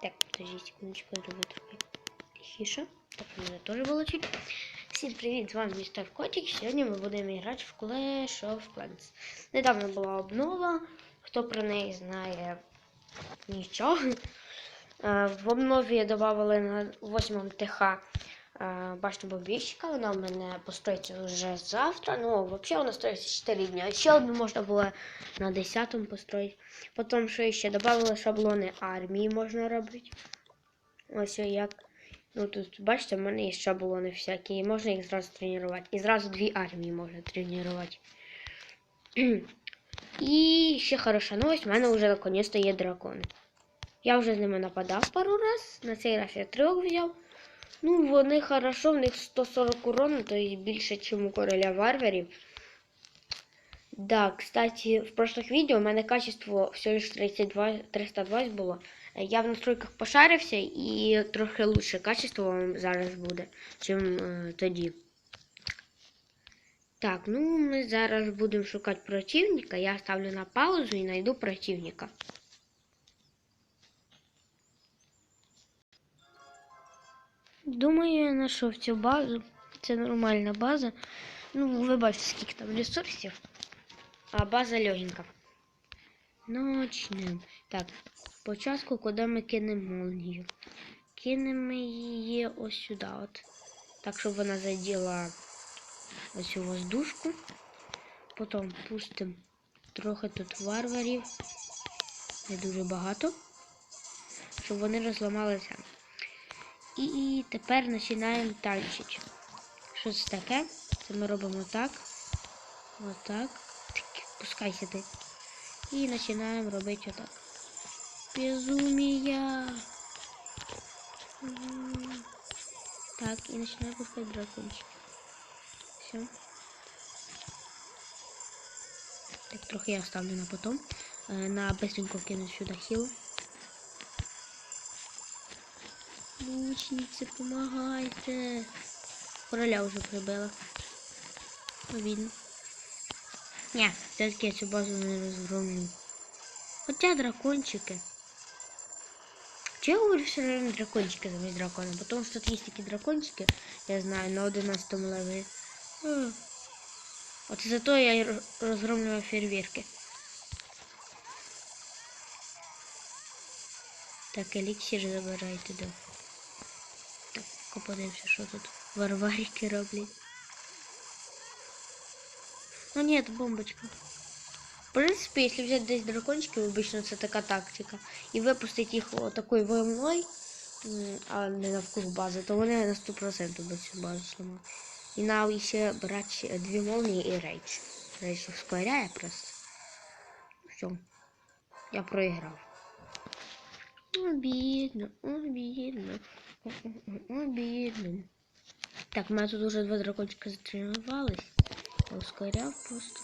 Так, подожди секундочку, я думаю, трохи тихіше. Так, у мене теж було чуть. Всім привіт, з вами містер Котик. Сьогодні ми будемо грати в Clash of Clans. Недавно була обнова. Хто про неї знає нічого. В обнові додали на 8 ТХ башню бомбіжчика. Вона в мене построїться вже завтра. Ну, взагалі вона строїться 4 дні. А ще одну можна було на 10-му построїти. Потім що ще додали шаблони армії можна робити. Ось як. Ну тут, бачите, в мене є шаблони всякі, і можна їх зразу тренувати. І зразу дві армії можна тренувати. І ще хороша новость, в мене вже наконец-то є дракони. Я вже з ними нападав пару раз. На цей раз я трьох взяв. Ну, вони хорошо, в них 140 урону, то є більше, ніж у короля варварів. Да, кстати, в прошлых видео у мене качество всього лиш 32, 320 було. Я в настройках пошарився і трохи лучше качество вам зараз буде, чим е, тоді. Так, ну ми зараз будемо шукати противника. Я ставлю на паузу і знайду противника. Думаю, я знайшов цю базу. Це нормальна база. Ну, ви бачите, скільки там ресурсів. А база легенька. Начнем. Так, спочатку, куди ми кинемо молнію? Кинемо її ось сюди. От. Так, щоб вона заділа ось цю воздушку. Потім пустимо трохи тут варварів. Не дуже багато. Щоб вони розламалися. І тепер починаємо танчити. Що це таке? Це ми робимо так. Отак. Пускайся ти. І починаємо робити отак. Безумія. Так, і починаємо пускати дракончик. Все. Так, трохи я оставлю на потом. Е, На быстренько кину сюда хил. Лучницы, помогайте. Короля уже прибила. Видно. Ні, все-таки я цю базу не розгромлю. Хоча дракончики. Чего я говорю все время дракончики замість дракона? Потому что тут есть такие дракончики, я знаю, на 11 левелі. От зато я розгромлюю фейерверки. Так, еліксір забирайте, да Так, подивимося, що тут варварики роблять. Ну нет, бомбочка. В принципе, если взять здесь дракончики, обычно это такая тактика, и выпустить их вот такой волной, м, а не навкруг бази, то вони на 100% будуть цю базу сломати. І нам ще брати дві молнії і рейдж. Рейдж ускоряє просто. Все. Я проіграв. Обідно, обідно. Обідно. Так, у мене тут уже два дракончика затренувались. Я ускоряв просто.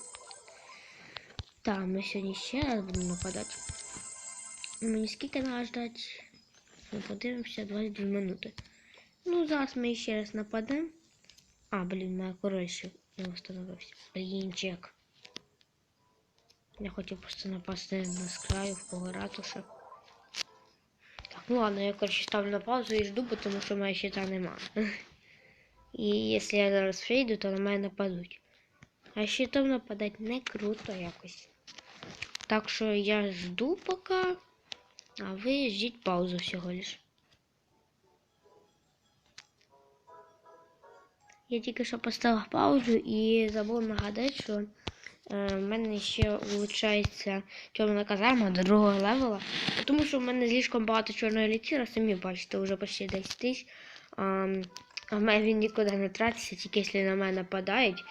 Так, ми сьогодні ще раз будемо нападати. Мені скільки треба ждати? Ми подивимося 22 минути. Ну, зараз ми ще раз нападемо. А, блін, моя король ще не встановився. Блінчик. Я хотів просто напасти на скраю в кого ратуша. Ну ладно, я коротше ставлю на паузу і жду, бо тому що моя щита нема. І якщо я зараз вийду, то на мене нападуть. А щитом нападати не круто якось. Так що я жду поки, а ви ждіть паузу всього лиш. Я тільки що поставив паузу і забув нагадати, що е, в мене ще влучається чорна казарма до другого левела. Тому що в мене слишком багато чорного еліксира, самі бачите, вже почти 10 тисяч. А, в мене він нікуди не тратиться, тільки якщо на мене нападають.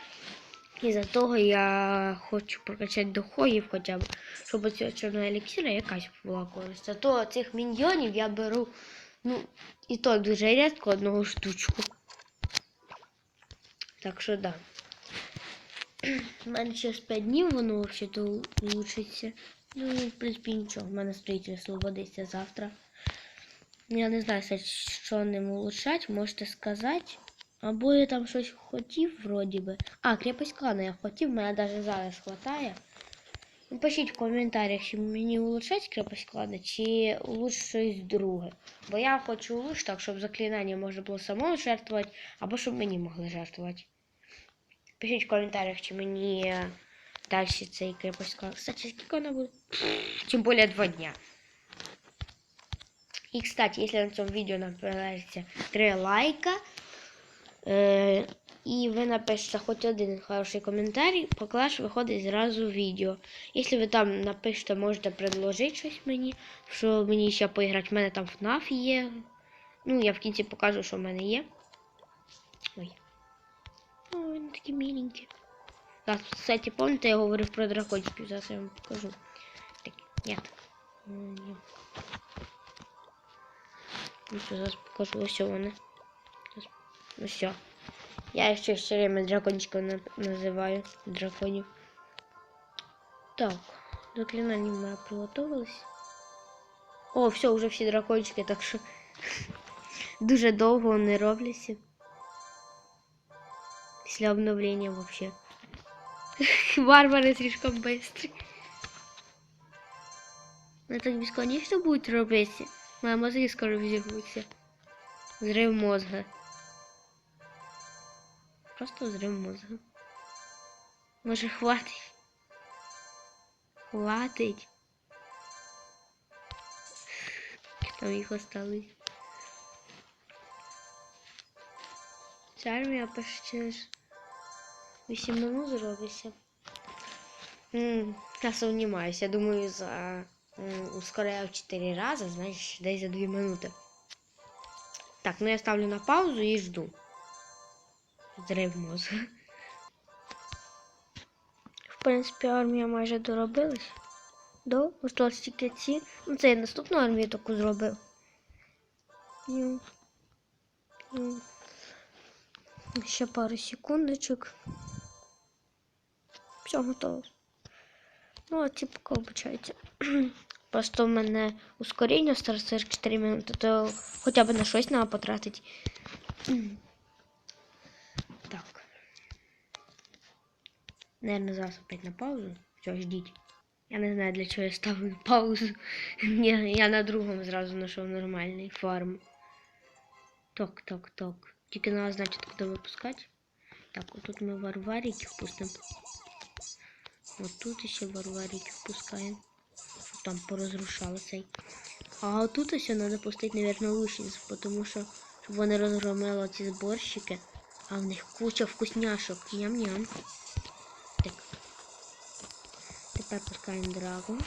І за того я хочу прокачати доходів хоча б, щоб у цього чорного еліксира якась була користь. А то цих міньйонів я беру, ну, і то дуже рідко одного штучку. Так що да. У мене через 5 днів воно взагалі влучиться. Ну, в принципі, нічого. У мене стоїть освободиться завтра. Я не знаю, що ним улучшати, можете сказати. Або я там щось хотів, вроді би. А, крепость клана я хотів, мене навіть зараз хватає. Напишіть в коментарях, чи мені улучшать крепость клада, чи лучше щось друге. Бо я хочу лучше так, щоб заклинання можна було самому жертвувати, або щоб мені могли жертвувати. Пишіть в коментарях, чи мені далі цей крепость клад. Кстати, скільки вона буде? Тим більше два дня. И, кстати, если на цьому відео набирається 3 лайка, е, і ви напишете хоч один хороший коментарі, поклаш виходить зразу відео. Якщо ви там напишете, можете предложити щось мені, що мені ще поіграти. В мене там FNAF є. Ну, я в кінці покажу, що в мене є. Ой. Ой, вони такі міленькі. Так, кстати, пам'ятаєте, я говорив про дракончиків, зараз я вам покажу. Так, нет. Ні. Ну що, зараз покажу ось вони. Ну все. Я ще все время дракончиков на- називаю. Драконів. Так, заклинання в мене приготувалось. О, все, вже всі дракончики, так що дуже довго вони робляться. Після обновлення вообще. Варвари слишком быстрі. Ну так бесконечно будет робитися. Мои мозги скоро взорвутся. Взрыв мозга. Просто взрыв мозга. Може хватить? Хватить. Там їх осталось. Ця армія почти через 8 минут зробиться. Я я думаю, за ускоряю в 4 рази, значить, десь за 2 минути. Так, ну я ставлю на паузу і жду. Зрив мозга. В принципі, армія майже доробилась. До, осталось тільки ці. Ну, це я наступну армію таку зробив. Ще пару секундочок. Все готово. Ну, а типу, обучається. Просто в мене ускорення зараз 44 минути, то хоча б на щось треба потратити. Так. Наверное, зараз опять на паузу. Все, ждіть. Я не знаю, для чого я ставлю паузу. Ні, я на другому зразу знайшов нормальний фарм. Так, так. Тільки треба знати, куди випускати. Так, отут ми варварики впустимо. Вот тут еще варварики впускаем. Чтоб там поразрушало цей. А тут еще надо пустить, наверное, лучниц, потому что щоб вони розгромили ці зборщики. А в них куча вкусняшок. Ням-ням. Так. Тепер пускаємо драгу.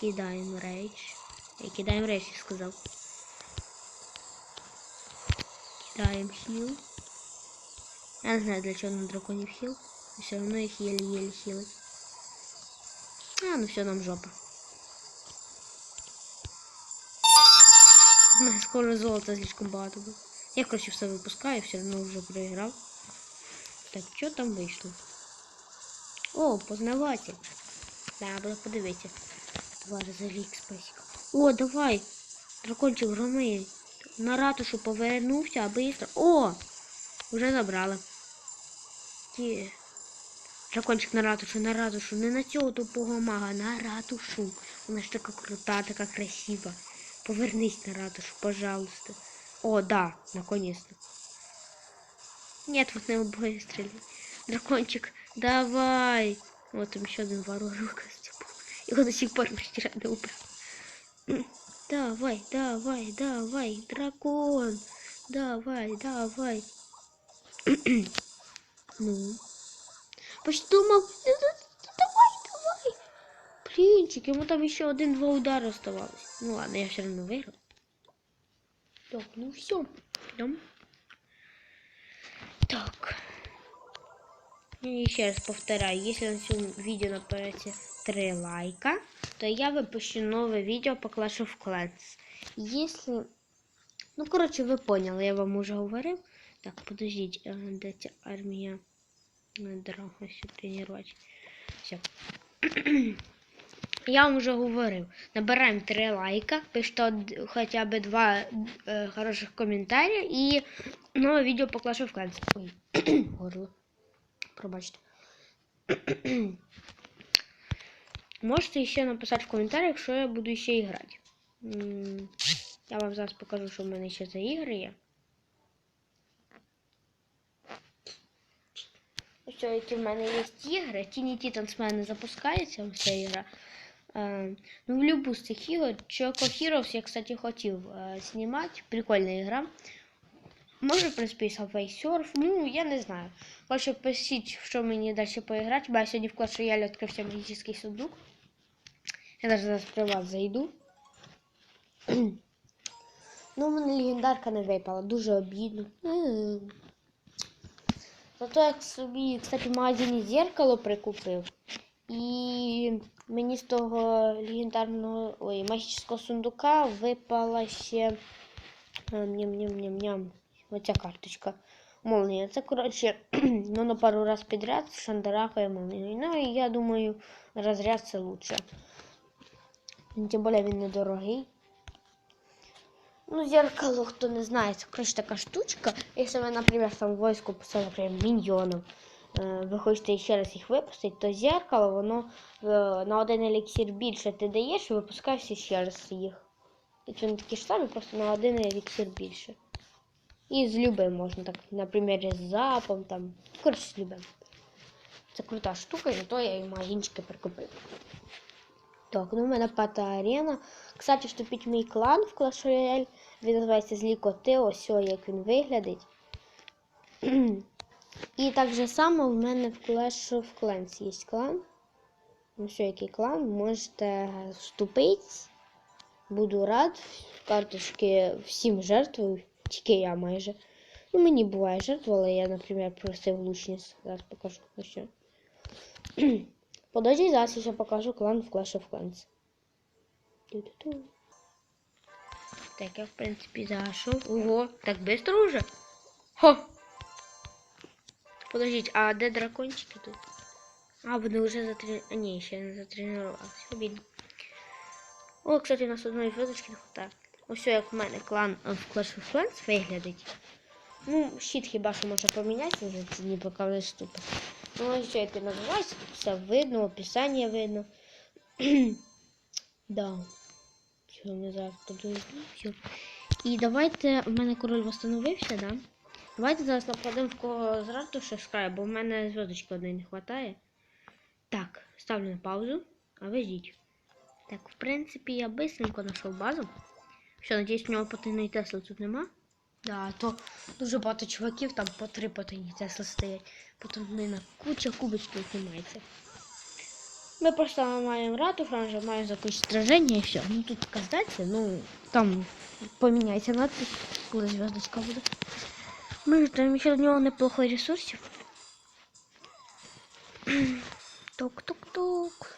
Кидаємо рейдж. Я кидаємо рейдж, я сказав. Кидаємо хіл. Я не знаю, для чого на драконів хіл. Все равно их еле-еле хилить. А, ну все, нам жопа. Скоро золота слишком багато буде. Я, короче, все випускаю, все равно вже проіграв. Так, що там вийшло? О, познаватель. Треба подивитися. Два рази лік спасіка. О, давай! Дракончик громи. На ратушу повернувся, а быстро. О! Вже забрали. Є. Дракончик на ратушу, на ратушу, не на цього тупого мага, на ратушу. Вона ж така крута, така красива. Повернись на ратушу, пожалуйста. О, да, наконец-то. Нет, вот на обои стреляй. Дракончик, давай. Вот там еще один вооружен костюм. Его до сих пор почти рано убрал. Давай, давай, давай, дракон. Давай, давай. ну. Почти думал, «Да, да, да, давай, давай. Блинчик, ему там еще один-два удара оставалось. Ну ладно, я все равно выиграл. Так, ну все, идем. Так. И еще раз повторяю, если на всем видео наберете 3 лайка, то я выпущу новое видео по Clash of Clans. Если... Ну, короче, вы поняли, я вам уже говорил. Так, подождите, а, дайте армия. Надо все тренувати. Все. Я вам вже говорив. Набираємо 3 лайка, пишіть хоча б два е, хороших коментаря і нове відео по of Clans. Ой, горло. Пробачте. Можете ще написати в коментарях, що я буду ще грати. Я вам зараз покажу, що в мене ще за ігри є. Ось які в мене є ігри. Tiny Titans в мене запускається ця ігра. Е, ну, в любу з цих ігор. Choco Heroes я, кстати, хотів е, знімати. Прикольна ігра. Може, в принципі, Subway Surf. Ну, я не знаю. Хочу пишіть, що мені далі поіграти. Бо я сьогодні в Clash Royale відкрився магічний сундук. Я навіть зараз при зайду. ну, мене легендарка не випала, дуже обідно. Зато я собі, кстати, в магазині зеркало прикупив. І мені з того легендарного ой, магічного сундука випала ще е, ням-ням-ням-ням. Оця карточка. Молнія. Це, коротше, воно пару раз підряд шандарахає молнію. Ну і я думаю, розряд це лучше. Тим більше він недорогий. Ну, зеркало, хто не знає, це коротше така штучка. Якщо ви, наприклад, там в війську писали, наприклад, міньйонів, е, ви хочете ще раз їх випустити, то зеркало, воно е, на один еліксир більше ти даєш і випускаєш ще раз їх. Тобто вони такі ж самі, просто на один еліксир більше. І з любим можна, так, наприклад, з запом, там, коротше, з любим. Це крута штука, і то я і магазинчики прикупив. Так, ну в мене п'ята арена. Кстати, вступіть в мій клан в Clash Royale. Він називається Злі коти, ось як він виглядить. І так же само в мене в Clash of Clans є клан. Ну що, який клан, можете вступити. Буду рад. Карточки всім жертвую, тільки я майже. Ну, мені буває жертва, але я, наприклад, просив лучниць. Зараз покажу. Ось що. Подожди, зараз я ще покажу клан в Clash of Clans. Так, я в принципі зайшов. Ого, так быстро уже? Хо! Подождіть, а де дракончики тут? А, вони вже затренували. А, ні, ще не затренувалися. Обідно. О, кстати, у нас одної зв'язочки не хватає. Ось як в мене клан е, в Clash of Clans виглядить. Ну, щит хіба що може помінятися за ці дні, поки. Ну, що як називається, все видно, описання видно. да. Все, ми зараз. Все. І давайте, в мене король восстановився, да? Давайте зараз нападемо в кого з ратуші шукає, бо в мене зв'язочки одної не вистачає. Так, ставлю на паузу, а ви ждіть. Так, в принципі, я быстренько знайшов базу. Все, надіюсь, в нього потайної Тесли тут нема. Да, то дуже багато чуваків, там по три потайні Тесли стоять. Потім в на куча кубочків знімається. Ми просто маємо рату, франжа, маємо закончити сраження і все. Ну тут така здатися, ну там поміняється надпись, коли зв'язочка буде. Ми там ще до нього неплохо ресурсів. Ток-ток-ток.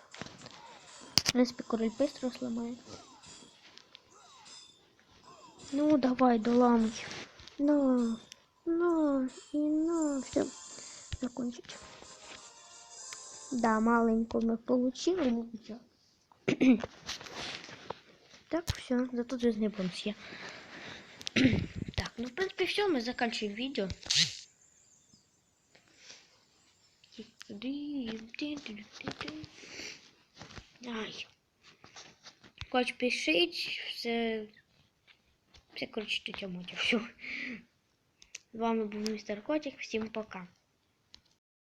В принципі, король быстро сломає. Ну, давай, доламай. Ну, ну, и ну, все, закончить. Да, маленько мы получили, ну ничего. Так, все, зато жизнь бонус є. Так, ну, в принципе, все, мы заканчиваем видео. Ай. Хоч пишіть, все. Все, коротше, тетя Мотя, все. З вами був містер Котик. Всім пока.